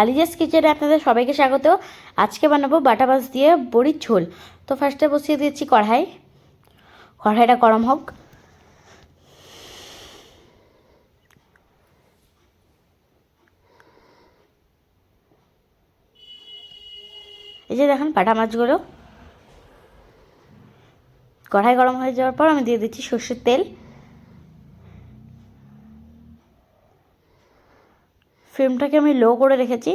আলিজাস কিচেনে আপনাদের সবাইকে স্বাগত। আজকে বানাবো বাটা মাছ দিয়ে বড়ির ঝোল। তো ফার্স্টে বসিয়ে দিয়েছি কড়াই। কড়াইটা গরম হোক। এই যে দেখেন বাটা মাছগুলো। কড়াই গরম হয়ে যাওয়ার পর আমি দিয়ে দিচ্ছি সর্ষের তেল। ফ্লেমটাকে আমি লো করে রেখেছি।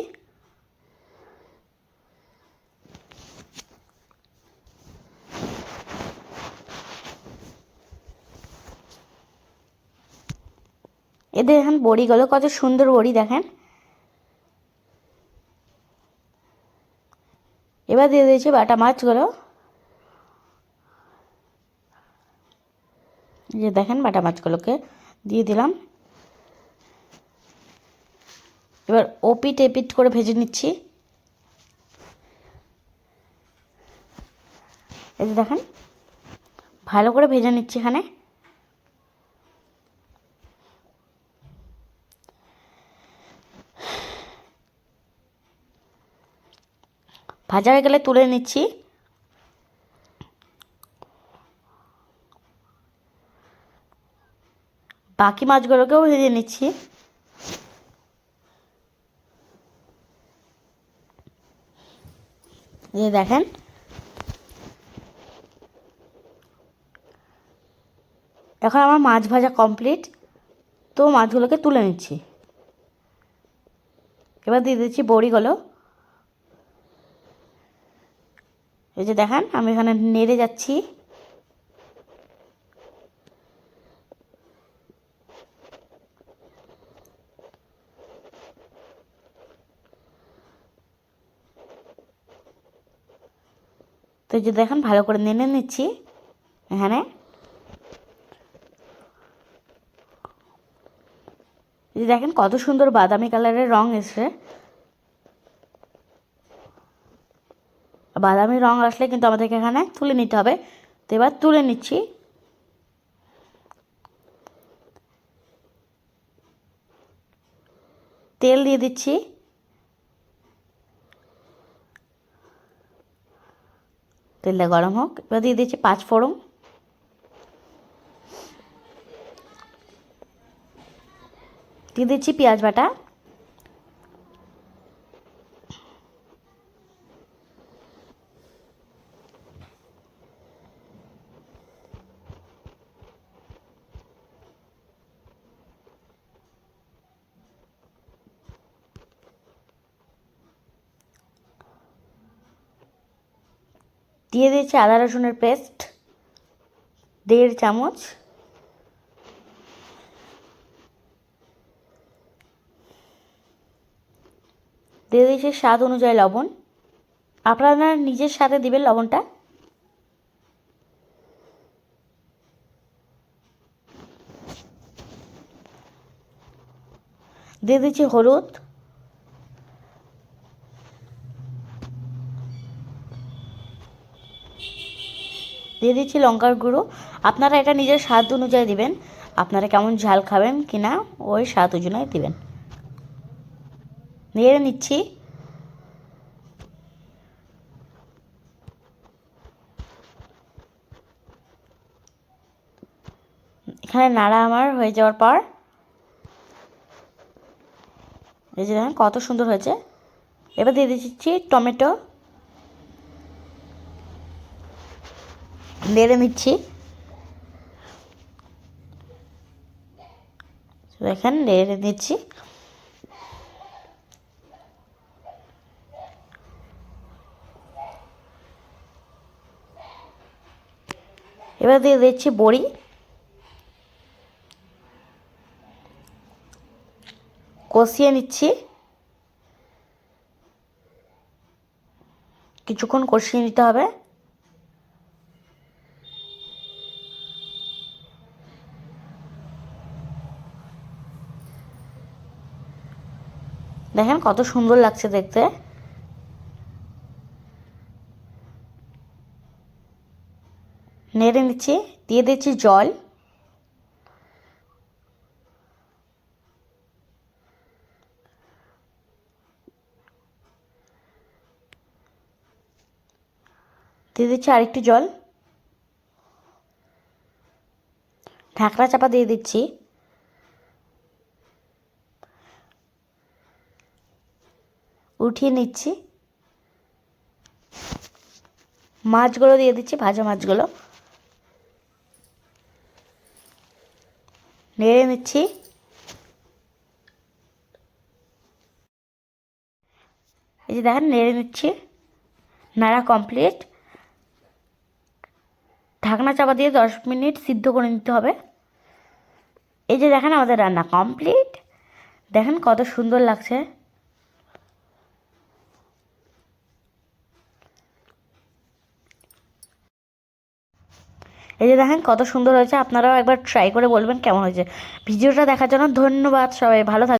এদের দেখেন বড়িগুলো, কত সুন্দর বড়ি দেখেন। এবার দিয়ে দিয়েছি বাটা মাছগুলো। যে দেখেন বাটা মাছগুলোকে দিয়ে দিলাম। এবার ওপিট এপিট করে ভেজে নিচ্ছি। এই যে দেখেন, ভালো করে ভেজে নিচ্ছি এখানে। ভাজা হয়ে গেলে তুলে নিচ্ছি। বাকি মাছগুলোকেও ভেজে নিচ্ছি। এই দেখেন। এখন আমার মাছ ভাজা কমপ্লিট তো মাছগুলোকে তুলে নিচ্ছি। এবার দিয়ে দিচ্ছি বড়িগুলো। এই যে দেখেন, আমি এখানে নেড়ে যাচ্ছি। তো এই যে দেখেন, ভালো করে নেড়ে নিচ্ছি। এখানে। দেখেন, কত সুন্দর বাদামি কালারের রং এসছে। বাদামি রং আসলে কিন্তু আমাদেরকে এখানে তুলে নিতে হবে। তো এবার তুলে নিচ্ছি। তেল দিয়ে দিচ্ছি। তেলটা গরম হোক। এবার দিয়ে দিচ্ছি পাঁচ ফোড়ন। দিয়ে দিচ্ছি পেঁয়াজ বাটা। দিয়ে দিয়েছি আদা রসুনের পেস্ট, দেড় চামচ। দিয়ে দিয়েছি স্বাদ অনুযায়ী লবণ। আপনারা নিজের সাথে দিবেন লবণটা। দিয়ে দিচ্ছি হলুদ। দিয়ে দিচ্ছি লঙ্কার গুঁড়ো। আপনারা এটা নিজের স্বাদ অনুযায়ী দিবেন। আপনারা কেমন ঝাল খাবেন কি না ওই স্বাদ অনুযায়ী দিবেন। নেড়ে নিচ্ছি। এখানে নাড়া আমার হয়ে যাওয়ার পর, এই যে দেখেন কত সুন্দর হয়েছে। এবার দিয়ে দিচ্ছি টমেটো। নেড়ে নিচ্ছি। দেখেন নেড়ে নিচ্ছি। এবার দিয়ে দিচ্ছি বড়ি। কষিয়ে নিচ্ছি। কিছুক্ষণ কষিয়ে নিতে হবে। দেখেন কত সুন্দর লাগছে দেখতে। নেড়ে নিচ্ছি, দিয়ে দিচ্ছি জল। দিয়ে দিচ্ছি আরেকটু জল। ঢাকরা চাপা দিয়ে দিচ্ছি। উঠিয়ে নিচ্ছি। মাছগুলো দিয়ে দিচ্ছি, ভাজা মাছগুলো। নেড়ে নিচ্ছি। এই যে দেখেন, নেড়ে নিচ্ছি। নাড়া কমপ্লিট ঢাকনা চাপা দিয়ে দশ মিনিট সিদ্ধ করে নিতে হবে। এই যে দেখেন আমাদের রান্না কমপ্লিট দেখেন কত সুন্দর লাগছে। এই যে দেখেন কত সুন্দর হয়েছে, আপনারাও একবার ট্রাই করে বলবেন কেমন হয়েছে। ভিডিওটা দেখার জন্য ধন্যবাদ সবাই, ভালো থাক